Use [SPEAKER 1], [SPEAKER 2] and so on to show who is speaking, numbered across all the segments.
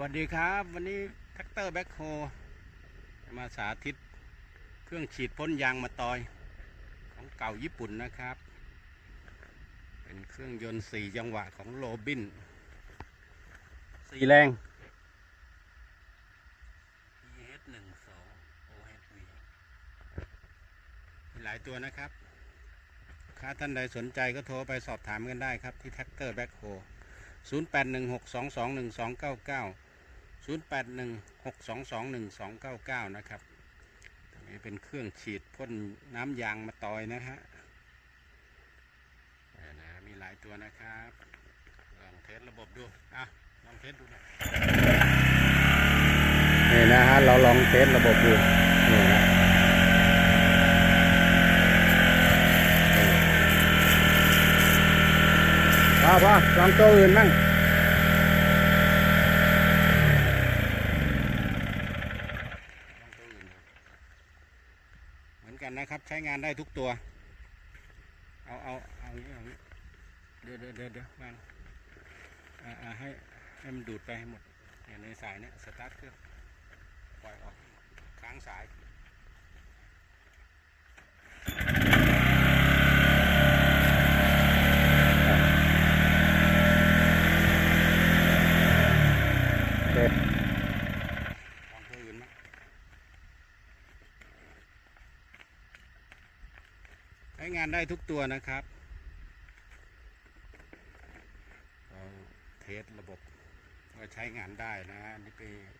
[SPEAKER 1] วัสดีครับ วันนี้แท็กเตอร์แบ็คโฮมาสาธิต เครื่องฉีดพ่นยางมาตอย ของเก่าญี่ปุ่นนะครับ เป็นเครื่องยนต์สี่จังหวะของโรบินสี่แรง EH หนึ่งสอง OHV มีหลายตัวนะครับ ถ้าท่านใดสนใจก็โทรไปสอบถามกันได้ครับที่แท็กเตอร์แบ็คโฮ0 0 8 1 6 2 2 1 2 9 9 นะครับอันนี้เป็นเครื่องฉีดพ่นน้ำยางมาตอยนะฮะนะมีหลายตัวนะครับลองเทสระบบดูอะลองเทสดูน่อยนี่นะฮะเราลองเทสระบบดูนี่นะพ่อพ่อลองตัวอื่นบ้างตัวอื่นดูเหมือน กันนะครับ ใช้งานได้ทุกตัว เอาเอาเอาอย่างนี้เอาเดี๋ยวเดี๋ยวเดี๋ยวมางอ่าอ่าให้ให้มันดูดไปให้หมดเนี่ยในสายเนี่ยสตาร์ทเครื่องปล่อยออกค้างสาย โอเคลองตัวอื่นมั้งใช้งานได้ทุกตัวนะครับเเทสระบบว่าใช้งานได้นะอันนี่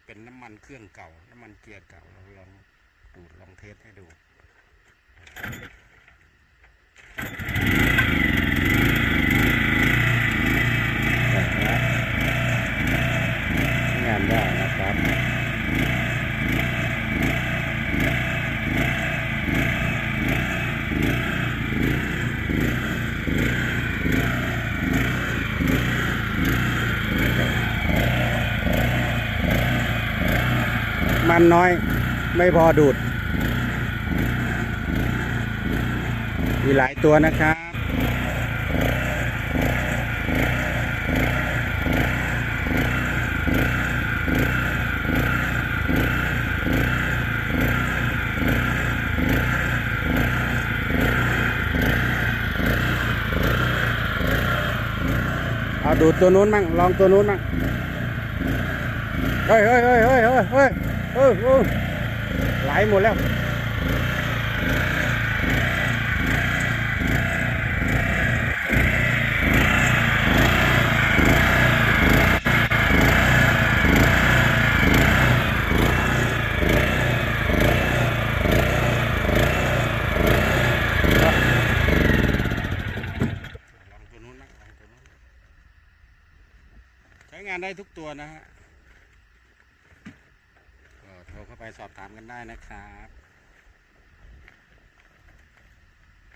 [SPEAKER 1] เป็นน้ำมันเครื่องเก่า น้ำมันเกียร์เก่าเราลองดูดลองเทสให้ดูใช้งานได้นะครับ มันน้อย ไม่พอดูด มีหลายตัวนะครับ เอาดูดตัวนู้นมั่งลองตัวนู้นมั่งเฮ้ยเฮ้ยเฮ้ยเฮ้ยเฮ้ย ừ ừ. Lại một leo. Cái ngàn đây thúc tuần này ไปสอบถามกันได้นะครับ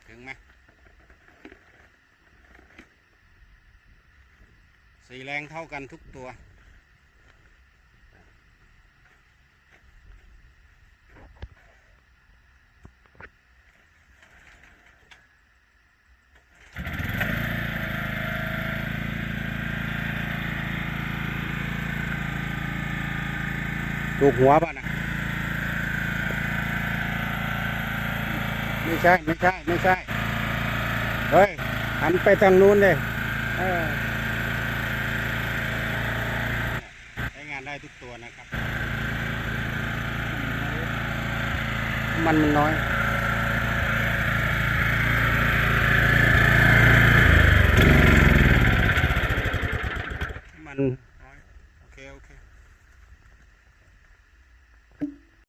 [SPEAKER 1] ถึงไหมสีแรงเท่ากันทุกตัวถูกหัวป่ะนะ ไม่ใช่ ไม่ใช่ ไม่ใช่ เฮ้ย หันไปทางนู้นเลยเออใช้งานได้ทุกตัวนะครับ มันมันน้อยมัน